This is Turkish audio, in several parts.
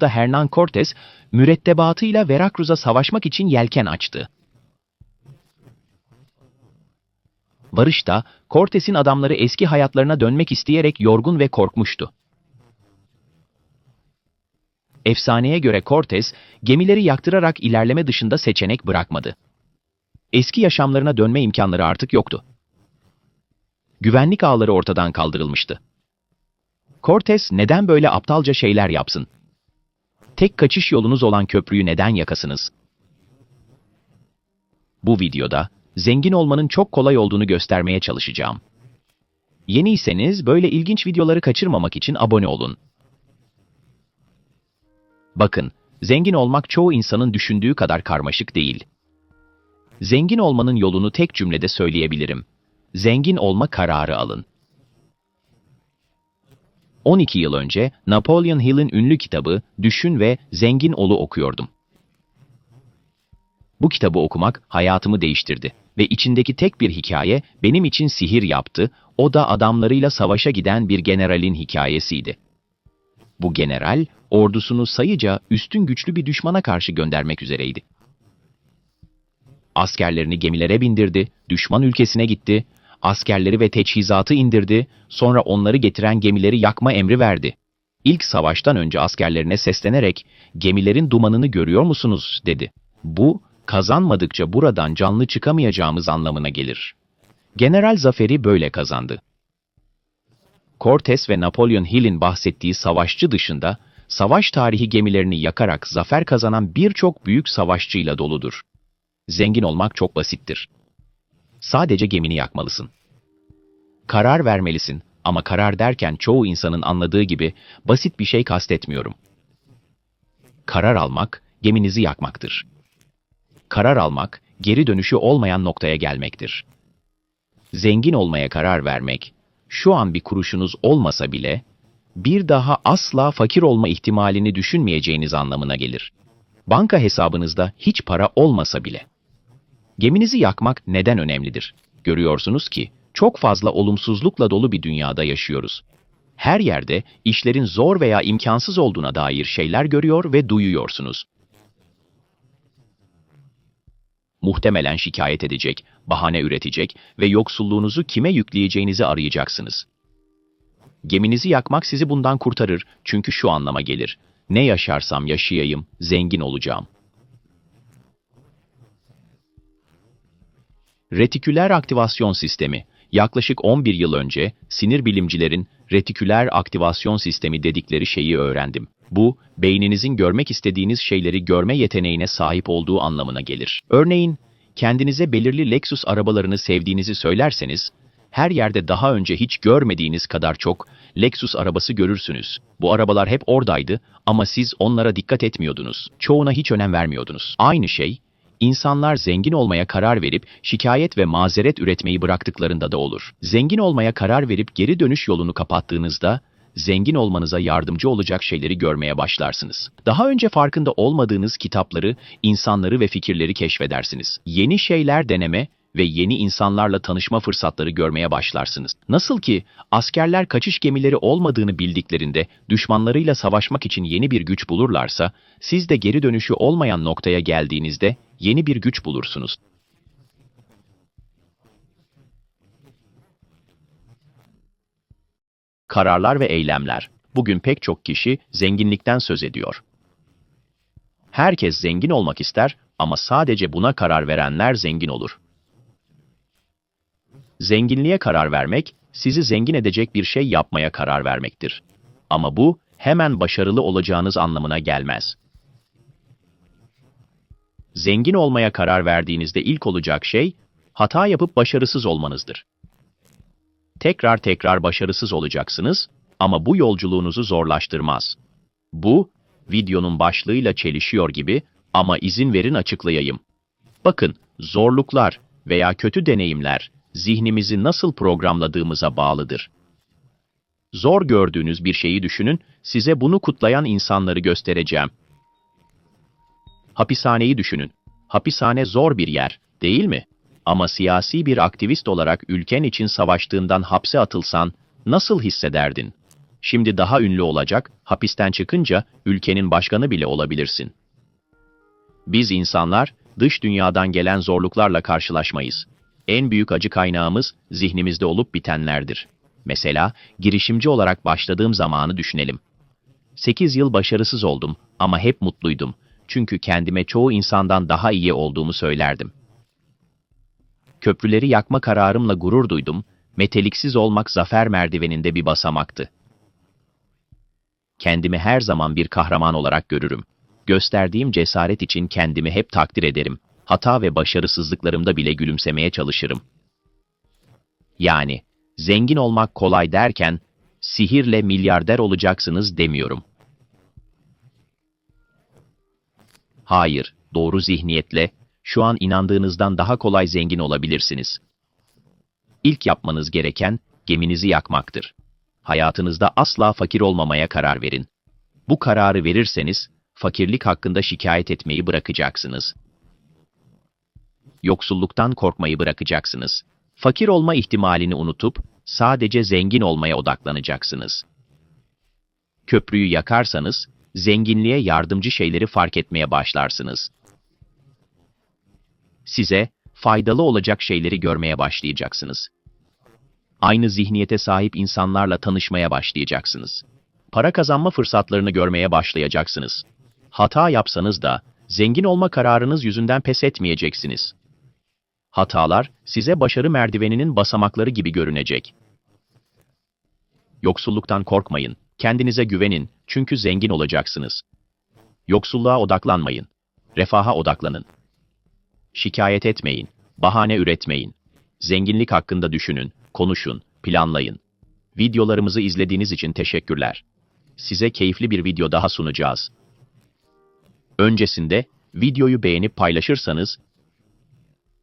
da Hernan Cortes, mürettebatıyla Veracruz'a savaşmak için yelken açtı. Varışta, Cortes'in adamları eski hayatlarına dönmek isteyerek yorgun ve korkmuştu. Efsaneye göre Cortes, gemileri yaktırarak ilerleme dışında seçenek bırakmadı. Eski yaşamlarına dönme imkanları artık yoktu. Güvenlik ağları ortadan kaldırılmıştı. Cortes neden böyle aptalca şeyler yapsın? Tek kaçış yolunuz olan köprüyü neden yakasınız? Bu videoda zengin olmanın çok kolay olduğunu göstermeye çalışacağım. Yeniyseniz böyle ilginç videoları kaçırmamak için abone olun. Bakın, zengin olmak çoğu insanın düşündüğü kadar karmaşık değil. Zengin olmanın yolunu tek cümlede söyleyebilirim. Zengin olma kararı alın. 12 yıl önce Napoleon Hill'in ünlü kitabı Düşün ve Zengin Ol'u okuyordum. Bu kitabı okumak hayatımı değiştirdi ve içindeki tek bir hikaye benim için sihir yaptı, o da adamlarıyla savaşa giden bir generalin hikayesiydi. Bu general, ordusunu sayıca üstün güçlü bir düşmana karşı göndermek üzereydi. Askerlerini gemilere bindirdi, düşman ülkesine gitti, askerleri ve teçhizatı indirdi, sonra onları getiren gemileri yakma emri verdi. İlk savaştan önce askerlerine seslenerek, gemilerin dumanını görüyor musunuz, dedi. Bu, kazanmadıkça buradan canlı çıkamayacağımız anlamına gelir. General zaferi böyle kazandı. Cortes ve Napolyon Hill'in bahsettiği savaşçı dışında, savaş tarihi gemilerini yakarak zafer kazanan birçok büyük savaşçıyla doludur. Zengin olmak çok basittir. Sadece gemini yakmalısın. Karar vermelisin ama karar derken çoğu insanın anladığı gibi basit bir şey kastetmiyorum. Karar almak, geminizi yakmaktır. Karar almak, geri dönüşü olmayan noktaya gelmektir. Zengin olmaya karar vermek, şu an bir kuruşunuz olmasa bile, bir daha asla fakir olma ihtimalini düşünmeyeceğiniz anlamına gelir. Banka hesabınızda hiç para olmasa bile. Geminizi yakmak neden önemlidir? Görüyorsunuz ki çok fazla olumsuzlukla dolu bir dünyada yaşıyoruz. Her yerde işlerin zor veya imkansız olduğuna dair şeyler görüyor ve duyuyorsunuz. Muhtemelen şikayet edecek, bahane üretecek ve yoksulluğunuzu kime yükleyeceğinizi arayacaksınız. Geminizi yakmak sizi bundan kurtarır çünkü şu anlama gelir. Ne yaşarsam yaşayayım, zengin olacağım. Retiküler aktivasyon sistemi yaklaşık 11 yıl önce sinir bilimcilerin retiküler aktivasyon sistemi dedikleri şeyi öğrendim. Bu, beyninizin görmek istediğiniz şeyleri görme yeteneğine sahip olduğu anlamına gelir. Örneğin, kendinize belirli Lexus arabalarını sevdiğinizi söylerseniz, her yerde daha önce hiç görmediğiniz kadar çok Lexus arabası görürsünüz. Bu arabalar hep oradaydı ama siz onlara dikkat etmiyordunuz. Çoğuna hiç önem vermiyordunuz. Aynı şey, İnsanlar zengin olmaya karar verip şikayet ve mazeret üretmeyi bıraktıklarında da olur. Zengin olmaya karar verip geri dönüş yolunu kapattığınızda zengin olmanıza yardımcı olacak şeyleri görmeye başlarsınız. Daha önce farkında olmadığınız kitapları, insanları ve fikirleri keşfedersiniz. Yeni şeyler deneme ve yeni insanlarla tanışma fırsatları görmeye başlarsınız. Nasıl ki askerler kaçış gemileri olmadığını bildiklerinde düşmanlarıyla savaşmak için yeni bir güç bulurlarsa, siz de geri dönüşü olmayan noktaya geldiğinizde yeni bir güç bulursunuz. Kararlar ve eylemler. Bugün pek çok kişi zenginlikten söz ediyor. Herkes zengin olmak ister ama sadece buna karar verenler zengin olur. Zenginliğe karar vermek, sizi zengin edecek bir şey yapmaya karar vermektir. Ama bu, hemen başarılı olacağınız anlamına gelmez. Zengin olmaya karar verdiğinizde ilk olacak şey, hata yapıp başarısız olmanızdır. Tekrar tekrar başarısız olacaksınız ama bu yolculuğunuzu zorlaştırmaz. Bu, videonun başlığıyla çelişiyor gibi ama izin verin açıklayayım. Bakın, zorluklar veya kötü deneyimler zihnimizi nasıl programladığımıza bağlıdır. Zor gördüğünüz bir şeyi düşünün, size bunu kutlayan insanları göstereceğim. Hapishaneyi düşünün. Hapishane zor bir yer, değil mi? Ama siyasi bir aktivist olarak ülken için savaştığından hapse atılsan nasıl hissederdin? Şimdi daha ünlü olacak, hapisten çıkınca ülkenin başkanı bile olabilirsin. Biz insanlar dış dünyadan gelen zorluklarla karşılaşmayız. En büyük acı kaynağımız zihnimizde olup bitenlerdir. Mesela girişimci olarak başladığım zamanı düşünelim. 8 yıl başarısız oldum ama hep mutluydum. Çünkü kendime çoğu insandan daha iyi olduğumu söylerdim. Köprüleri yakma kararımla gurur duydum, meteliksiz olmak zafer merdiveninde bir basamaktı. Kendimi her zaman bir kahraman olarak görürüm. Gösterdiğim cesaret için kendimi hep takdir ederim. Hata ve başarısızlıklarımda bile gülümsemeye çalışırım. Yani, zengin olmak kolay derken, sihirle milyarder olacaksınız demiyorum. Hayır, doğru zihniyetle, şu an inandığınızdan daha kolay zengin olabilirsiniz. İlk yapmanız gereken, geminizi yakmaktır. Hayatınızda asla fakir olmamaya karar verin. Bu kararı verirseniz, fakirlik hakkında şikayet etmeyi bırakacaksınız. Yoksulluktan korkmayı bırakacaksınız. Fakir olma ihtimalini unutup, sadece zengin olmaya odaklanacaksınız. Köprüyü yakarsanız, zenginliğe yardımcı şeyleri fark etmeye başlarsınız. Size faydalı olacak şeyleri görmeye başlayacaksınız. Aynı zihniyete sahip insanlarla tanışmaya başlayacaksınız. Para kazanma fırsatlarını görmeye başlayacaksınız. Hata yapsanız da zengin olma kararınız yüzünden pes etmeyeceksiniz. Hatalar size başarı merdiveninin basamakları gibi görünecek. Yoksulluktan korkmayın, kendinize güvenin çünkü zengin olacaksınız. Yoksulluğa odaklanmayın, refaha odaklanın. Şikayet etmeyin, bahane üretmeyin. Zenginlik hakkında düşünün, konuşun, planlayın. Videolarımızı izlediğiniz için teşekkürler. Size keyifli bir video daha sunacağız. Öncesinde videoyu beğenip paylaşırsanız,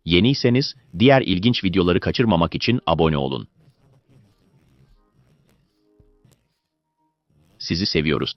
yeniyseniz diğer ilginç videoları kaçırmamak için abone olun. Sizi seviyoruz.